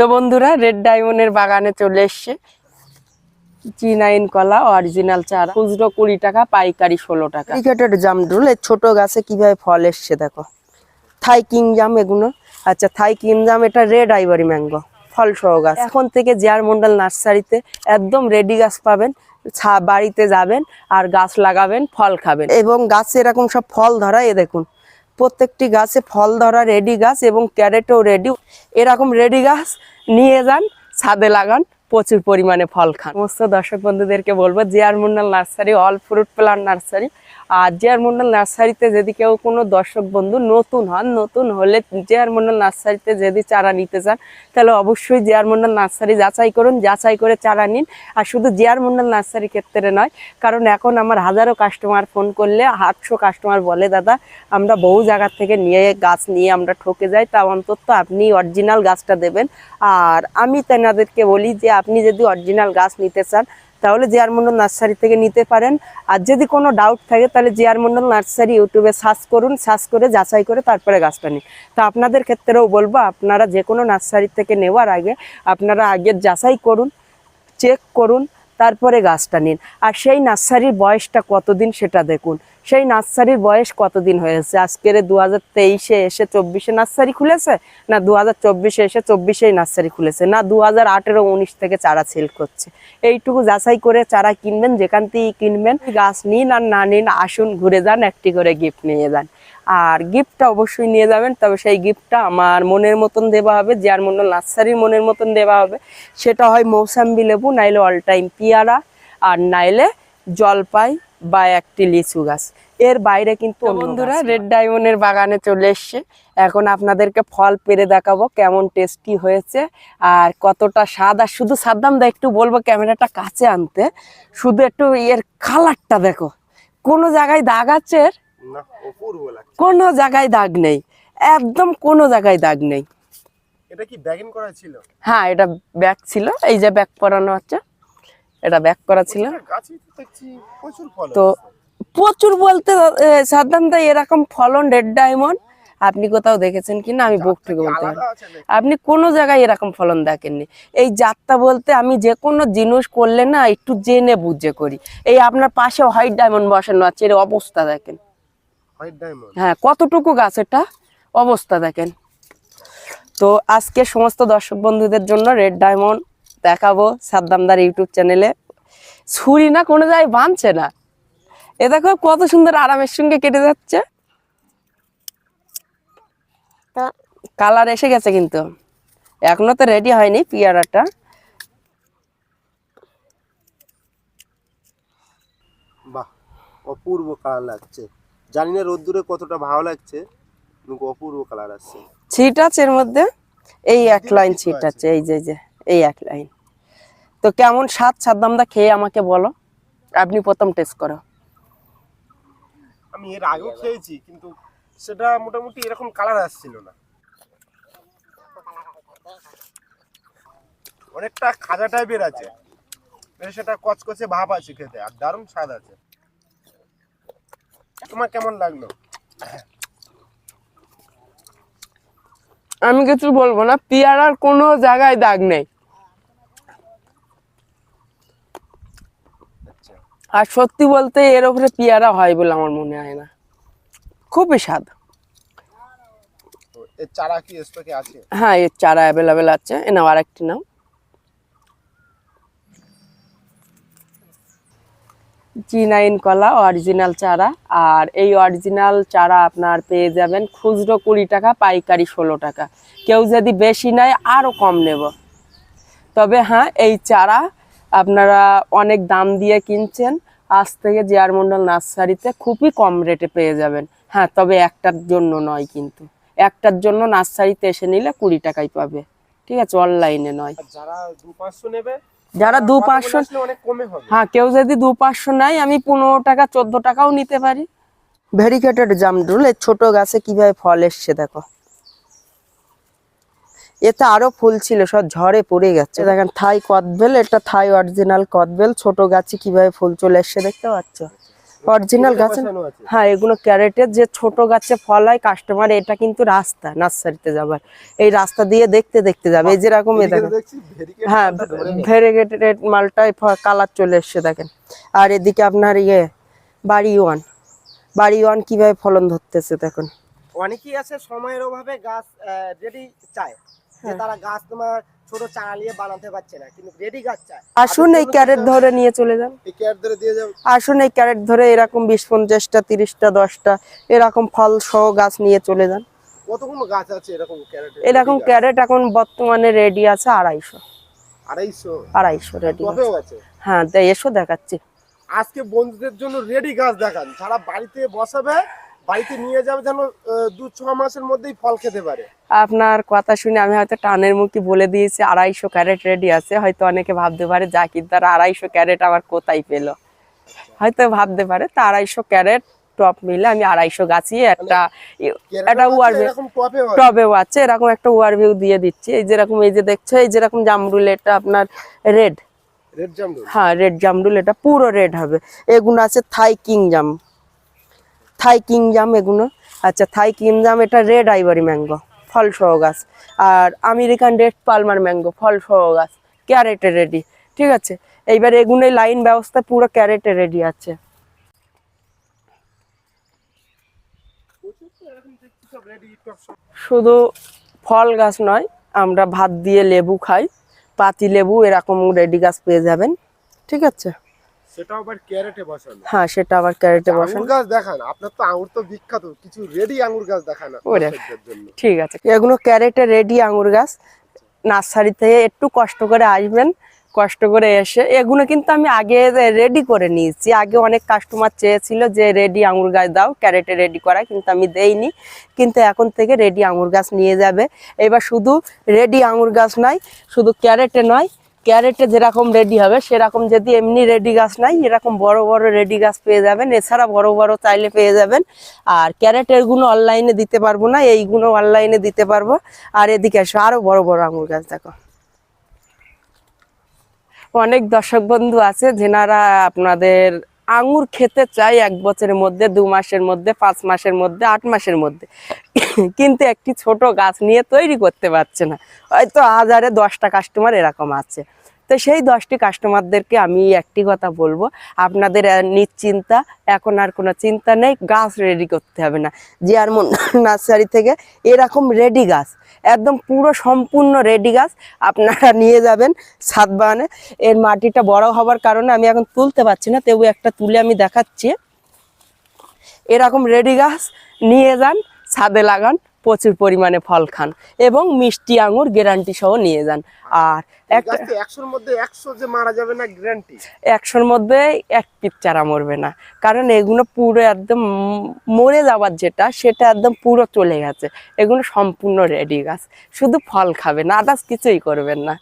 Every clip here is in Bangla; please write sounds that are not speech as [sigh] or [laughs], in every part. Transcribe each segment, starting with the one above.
তো বন্ধুরা রেড ডায়মন্ডের বাগানে চলে এসছে। জি নাইন কলা অরিজিনাল চারা। খুচরো কুড়ি টাকা পাইকারি ষোলো টাকা। ক্রিকেটের জামরুল এই ছোট গাছে কীভাবে ফল এসছে দেখো। থাই কিং জাম এগুলো। আচ্ছা থাই কিং জাম এটা রেড আইভারি ম্যাঙ্গো ফল সহ গাছ। এখন থেকে জিয়ার মন্ডল নার্সারিতে একদম রেডি গাছ পাবেন বাড়িতে যাবেন আর গাছ লাগাবেন ফল খাবেন। এবং গাছে এরকম সব ফল ধরা এ দেখুন। প্রত্যেকটি গাছে ফল ধরা রেডি গাছ এবং ক্যারেটও রেডি। এরকম রেডি গাছ নিয়ে যান, ছাদে লাগান, প্রচুর পরিমাণে ফল খান। সমস্ত দর্শক বন্ধুদেরকে বলব Jiyar মুন্নাল nursery, all fruit plant nursery আর জিয়ার মন্ডল নার্সারিতে যদি কেউ কোনো দর্শক বন্ধু নতুন হন, নতুন হলে জিয়ার মন্ডল নার্সারিতে যদি চারা নিতে চান, তাহলে অবশ্যই জিয়ার মন্ডল নার্সারি যাচাই করুন, যাচাই করে চারা নিন। আর শুধু জিয়ার মন্ডল নার্সারি ক্ষেত্রে নয়, কারণ এখন আমার হাজারো কাস্টমার ফোন করলে, আটশো কাস্টমার বলে, দাদা, আমরা বহু জায়গা থেকে নিয়ে গাছ নিয়ে আমরা ঠকে যাই তা অন্তত আপনি অরিজিনাল গাছটা দেবেন। আর আমি তেনাদেরকে বলি যে, আপনি যদি অরিজিনাল গাছ নিতে চান তাহলে জিয়ার মন্ডল নার্সারি থেকে নিতে পারেন। আর যদি কোনো ডাউট থাকে, তাহলে জিয়ার মন্ডল নার্সারি ইউটিউবে সার্চ করুন, সার্চ করে, যাচাই করে তারপরে গাছটা নিন। তা আপনাদের ক্ষেত্রেও বলব, আপনারা যে কোনো নার্সারি থেকে নেওয়ার আগে আপনারা আগে যাচাই করুন চেক করুন, তারপরে গাছটা নিন। আর সেই নার্সারির বয়সটা কতদিন সেটা দেখুন। সেই নার্সারির বয়স কতদিন হয়েছে? আজকের দু হাজার তেইশে এসে চব্বিশে নার্সারি খুলেছে? না দু হাজার চব্বিশে এসে চব্বিশেই নার্সারি খুলেছে? না দু হাজার আঠেরো উনিশ থেকে চারা সেল করছে? এইটুকু যাচাই করে চারা কিনবেন, যেখান থেকেই কিনবেন, গাছ নিন আর না নিন, আসুন, ঘুরে যান, একটি করে গিফট নিয়ে যান। আর গিফটটা অবশ্যই নিয়ে যাবেন, তবে সেই গিফটটা আমার মনের মতন দেওয়া হবে যার মন্ডল নার্সারির মনের মতন দেওয়া হবে। সেটা হয় মৌসাম্বি লেবু, নাইলে অল টাইম পিয়ারা, আর নাইলে জলপাই বা একটি লিচু গাছ। এর বাইরে কিন্তু বন্ধুরা রেড ডায়মন্ডের বাগানে চলে এসছে। এখন আপনাদেরকে ফল পেরে দেখাবো কেমন টেস্টি হয়েছে আর কতটা স্বাদ। আর শুধু সাদ্দাম দা একটু বলব ক্যামেরাটা কাছে আনতে। শুধু একটু এর কালারটা দেখো। কোনো জায়গায় দাগ আছে এর? কোনো জায়গায় দাগ নেই। একদম কোনো জায়গায় দাগ নেই। এটা কি ব্যাগিং করা ছিল? হ্যাঁ এটা ব্যাগ ছিল। এই যে ব্যাগ পরানো আছে। এটা ব্যাক করা ছিল। তো প্রচুর। বলতে সাধারণত এরকম ফলন রেড ডায়মন্ড আপনি কোথাও দেখেছেন কিনা আমি বুক থেকে বলতে পারি? আপনি কোনো জায়গায় এরকম ফলন দেখেননি। এই যাত্রা বলতে আমি যে কোনো জিনিস করলে না একটু জেনে বুঝে করি। এই আপনার পাশে হোয়াইট ডায়মন্ড বসানো আছে এর অবস্থা দেখেন। হোয়াইট ডায়মন্ড হ্যাঁ কতটুকু গাছ এটা? অবস্থা দেখেন। তো আজকে সমস্ত দর্শক বন্ধুদের জন্য রেড ডায়মন্ড দেখাবো সাদ্দামদার ইউটিউব চ্যানেলে। ছুরি না কোনো জায়গায় বাঁধছে না। এ দেখো কত সুন্দর আরামের সঙ্গে কেটে যাচ্ছে। কালার এসে গেছে কিন্তু। এখনও তো রেডি হয়নি পিয়ারাটা। বাহ অপূর্ব কালার লাগছে। জানি না রোদ্দুরে কতটা ভালো লাগছে অপূর্ব কালার আসছে। ছিট আছে এর মধ্যে। এই এক লাইন ছিট আছে এই যে এই যে। এই এক লাইন। তো কেমন স্বাদ সাদ্দামদা খেয়ে আমাকে বলো। আপনি প্রথম টেস্ট করো। আমি এর আগেও খেয়েছি কিন্তু সেটা মোটামুটি এরকম কালার আসছিল না। অনেকটা খাজা টাইপের আছে। বেশ সেটা কচকচে ভাব আছে খেতে আর দারুণ স্বাদ আছে। তোমার কেমন লাগল? আমি কিছু বলব না পিয়ারার কোনো জায়গায় দাগ নেই। আর সত্যি বলতে এর উপরে পিয়ারা হয় বলে আমার মনে হয় না। খুবই স্বাদ। এর চারা কি স্টকে আছে? হ্যাঁ এর চারা অ্যাভেলেবেল আছে। এ নাও আরেকটি নাও। জি নাইন কলা অরিজিনাল চারা। আর এই অরিজিনাল চারা আপনার পেয়ে যাবেন খুচরো কুড়ি টাকা পাইকারি ষোলো টাকা। কেউ যদি বেশি নেয় আরও কম নেব। তবে হ্যাঁ এই চারা আপনারা অনেক দাম দিয়ে কিনছেন আজ থেকে জিয়ার মন্ডল নার্সারিতে খুবই কম রেটে পেয়ে যাবেন। হ্যাঁ তবে একটার জন্য নয় কিন্তু। একটার জন্য নার্সারিতে এসে নিলে কুড়ি টাকায় পাবে। ঠিক আছে অনলাইনে নয়। যারা দু পাঁচশো নেবে যারা দু পাঁচশো আসলে অনেক কমে হবে। হ্যাঁ কেউ যদি দু পাঁচশো নেয় আমি পনেরো টাকা চোদ্দ টাকাও নিতে পারি। ভেরিকেটেড জামরুল এই ছোট গাছে কীভাবে ফল এসছে দেখো। এতে আরও ফুল ছিল সব ঝড়ে পড়ে গেছে। দেখেন থাই কদবেল এটা থাই অরিজিনাল কদবেল ছোট গাছে কীভাবে ফুল চলে এসছে দেখতে পাচ্ছ? অরিজিনাল গাছ হ্যাঁ এগুলো ক্যারেটের যে ছোট গাছে ফল হয় কাস্টমার এটা কিন্তু রাস্তা নার্সারিতে যাবার। এই রাস্তা দিয়ে দেখতে দেখতে যাবে এই যেরকম হ্যাঁ ভেরিগেটেড মালটায় কালার চলে এসছে দেখেন। আর এদিকে আপনার ইয়ে বাড়ি ওয়ান। বাড়ি ওয়ান কীভাবে ফলন ধরতেছে দেখুন। অনেকেই আছে সময়ের অভাবে গাছ রেডি চায়। যে তারা গাছ তোমার ছোট চারা নিয়ে বানাতে পারছে না কিন্তু রেডি গাছ চায়। আসুন এই ক্যারেট ধরে নিয়ে চলে যান। এই ক্যাট ধরে দিয়ে যাও। আসুন এই ক্যারেট ধরে এরকম বিশ পঞ্চাশটা তিরিশটা দশটা এরকম ফল সহ গাছ নিয়ে চলে যান। কতগুলো গাছ আছে এরকম ক্যারেট? এরকম ক্যারেট এখন বর্তমানে রেডি আছে আড়াইশো। আড়াইশো? আড়াইশো রেডি আছে। হ্যাঁ এসো দেখাচ্ছি। আজকে বন্ধুদের জন্য রেডি গাছ দেখান। যারা বাড়িতে বসাবে বাড়িতে নিয়ে যাবে যেন দু ছ মাসের মধ্যেই ফল খেতে পারে। আপনার কথা শুনে আমি হয়তো টানের মুখে বলে দিয়েছি আড়াইশো ক্যারেট রেডি আছে। হয়তো অনেকে ভাবতে পারে জাকির দ্বারা আড়াইশো ক্যারেট আবার কোথায় পেল? হয়তো ভাবতে পারে তা আড়াইশো ক্যারেট টপ মিলে আমি আড়াইশো গাছিয়ে একটা একটা ক্যারেটও আছে, ওয়ারবে টবেও আছে। এরকম একটা ওয়ারভিউ দিয়ে দিচ্ছি। এই যেরকম এই যে দেখছ এই যেরকম জামরুল এটা আপনার রেড রেড জামরুল? হ্যাঁ রেড জামরুল এটা পুরো রেড হবে। এগুলো আছে থাই কিং জাম। থাই কিং জাম এগুলো আচ্ছা থাই কিং জাম, এটা রেড আইভারি ম্যাঙ্গো ফল সহ গাছ। আর আমেরিকান রেড পালমার ম্যাঙ্গো ফল সহ গাছ ক্যারেটে রেডি ঠিক আছে? এইবার এগুলো লাইন ব্যবস্থা পুরো ক্যারেটে রেডি আছে। শুধু ফল গাছ নয়, আমরা ভাত দিয়ে লেবু খাই। পাতি লেবু এরকম রেডি গাছ পেয়ে যাবেন। ঠিক আছে? সেটাও আবার ক্যারেটে বসানো। হ্যাঁ সেটা আবার ক্যারেটে বসান। আঙুর গাছ দেখান আপনার তো আঙুর তো বিখ্যাত কিছু রেডি আঙুর গাছ দেখান ঠিক আছে এগুলো ক্যারেটে রেডি আঙুর গাছ নার্সারি থেকে একটু কষ্ট করে আসবেন কষ্ট করে এসে এগুলো কিন্তু আমি আগে রেডি করে নিয়েছি আগে অনেক কাস্টমার চেয়েছিল যে রেডি আঙুর গাছ দাও ক্যারেটে রেডি করা কিন্তু আমি দেইনি কিন্তু এখন থেকে রেডি আঙুর গাছ নিয়ে যাবে। এবার শুধু রেডি আঙুর গাছ নয় শুধু ক্যারেটে নয় ক্যারেটে যেরকম রেডি হবে, সেরকম যদি এমনি রেডি গাছ নাই, এরকম বড় বড় রেডি গাছ পেয়ে যাবেন। এছাড়া বড় বড় চাইলে পেয়ে যাবেন। আর ক্যারেটের গুণ অনলাইনে দিতে পারব না, এইগুলো অনলাইনে দিতে পারব। আর এদিকে এসো আরও বড় বড় আঙুর গাছ দেখো। অনেক দর্শক বন্ধু আছে, যেনারা আপনাদের আঙুর খেতে চাই এক বছরের মধ্যে, দু মাসের মধ্যে, পাঁচ মাসের মধ্যে, আট মাসের মধ্যে। কিন্তু একটি ছোট গাছ নিয়ে তৈরি করতে পারছে না। হয়তো হাজারে দশটা কাস্টমার এরকম আছে। তো সেই দশটি কাস্টমারদেরকে আমি একটি কথা বলব। আপনাদের নিশ্চিন্তা, এখন আর কোনো চিন্তা নেই, গাছ রেডি করতে হবে না। জিয়ারমন নার্সারি [laughs] থেকে এরকম রেডি গাছ, একদম পুরো সম্পূর্ণ রেডি গাছ আপনারা নিয়ে যাবেন ছাদ বাগানে। এর মাটিটা বড় হবার কারণে আমি এখন তুলতে পারছি না, তবু একটা তুলে আমি দেখাচ্ছি। এরকম রেডি গাছ নিয়ে যান, ছাদে লাগান। প্রচুর পরিমাণে ফল খান এবং মিষ্টি আঙুর গ্যারান্টি সহ নিয়ে যান। আর একশোর মধ্যে একশো যে মারা যাবে না গ্যারান্টি একশোর মধ্যে এক চারা মরবে না। কারণ এগুলো পুরো একদম মরে যাওয়ার যেটা সেটা একদম পুরো চলে গেছে। এগুলো সম্পূর্ণ রেডি গাছ। শুধু ফল খাবে না আদার্স কিছুই করবেন না।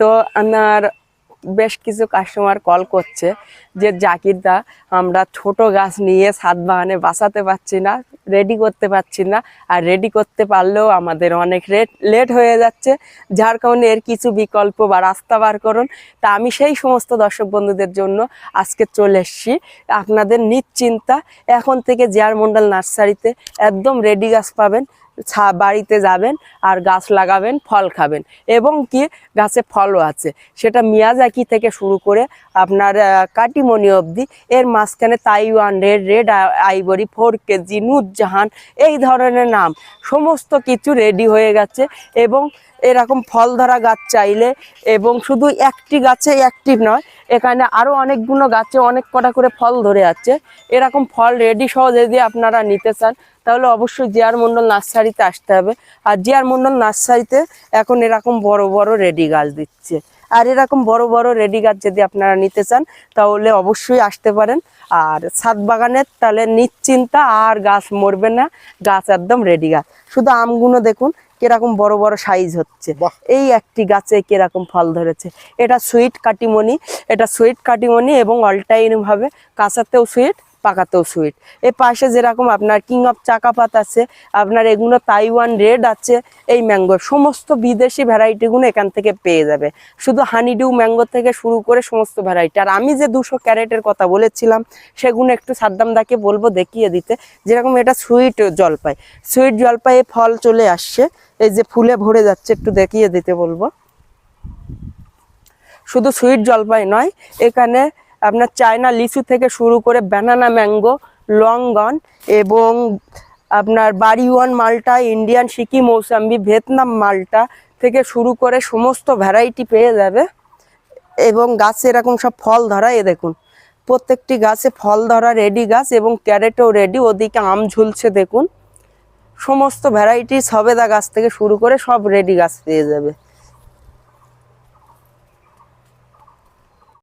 তো আমার বেশ কিছু কাস্টমার কল করছে যে, জাকির দা, আমরা ছোট গাছ নিয়ে ছাদ বাগানে বাঁচাতে পারছি না রেডি করতে পারছি না। আর রেডি করতে পারলেও আমাদের অনেক রেট লেট হয়ে যাচ্ছে। যার কারণে এর কিছু বিকল্প বা রাস্তা বার করুন। তা আমি সেই সমস্ত দর্শক বন্ধুদের জন্য আজকে চলে এসেছি। আপনাদের নিশ্চিন্তা এখন থেকে জিয়ার মন্ডল নার্সারিতে একদম রেডি গাছ পাবেন। বাড়িতে যাবেন আর গাছ লাগাবেন, ফল খাবেন। এবং কি গাছে ফলও আছে। সেটা মিয়াজাকি থেকে শুরু করে আপনার কাটিমনি অবধি, এর মাঝখানে Taiwan, red red ivory four KG, Nurjahan, এই ধরনের নাম। সমস্ত কিছু রেডি হয়ে গেছে এবং এরকম ফল ধরা গাছ চাইলে এবং শুধু একটি গাছে অ্যাক্টিভ নয়, এখানে আরও অনেকগুলো গাছে অনেক কটা করে ফল ধরে আছে। এরকম ফল রেডি সহ যদি আপনারা নিতে চান। তাহলে অবশ্যই জিয়ার মন্ডল নার্সারিতে আসতে হবে। আর জিয়ার মন্ডল নার্সারিতে এখন এরকম বড় বড় রেডি গাছ দিচ্ছে। আর এরকম বড় বড় রেডি গাছ যদি আপনারা নিতে চান তাহলে অবশ্যই আসতে পারেন। আর ছাদ বাগানের তাহলে নিশ্চিন্তা আর গাছ মরবে না গাছ একদম রেডি গাছ। শুধু আমগুলো দেখুন কীরকম বড় বড় সাইজ হচ্ছে। এই একটি গাছে কীরকম ফল ধরেছে। এটা সুইট কাটিমনি এটা সুইট কাটিমনি এবং অল টাইম ভাবে কাঁচাতেও সুইট পাকাতেও সুইট এর পাশে যেরকম আপনার কিং অফ চাকাপাত আছে, আপনার এগুলো তাইওয়ান রেড আছে, এই ম্যাঙ্গো সমস্ত বিদেশি ভ্যারাইটিগুলো এখান থেকে পেয়ে যাবে। শুধু হানিডিউ ম্যাঙ্গো থেকে শুরু করে সমস্ত ভ্যারাইটি আর আমি যে দুশো ক্যারেটের কথা বলেছিলাম, সেগুলো একটু সাদ্দামদাকে বলব দেখিয়ে দিতে। যেরকম এটা সুইট জলপাই। সুইট জলপাই ফল চলে আসছে। এই যে ফুলে ভরে যাচ্ছে, একটু দেখিয়ে দিতে বলব। শুধু সুইট জলপাই নয়, এখানে আপনার চায়না লিচু থেকে শুরু করে ব্যানানা ম্যাঙ্গো লংগন এবং আপনার বাড়িওয়ান মালটা, ইন্ডিয়ান সিকি মৌসাম্বি, ভিয়েতনাম মালটা থেকে শুরু করে সমস্ত ভ্যারাইটি পেয়ে যাবে। এবং গাছে এরকম সব ফল ধরা, এ দেখুন, প্রত্যেকটি গাছে ফল ধরা রেডি গাছ এবং ক্যারেটও রেডি ওদিকে আম ঝুলছে, দেখুন। সমস্ত ভ্যারাইটি সবেদা গাছ থেকে শুরু করে সব রেডি গাছ পেয়ে যাবে।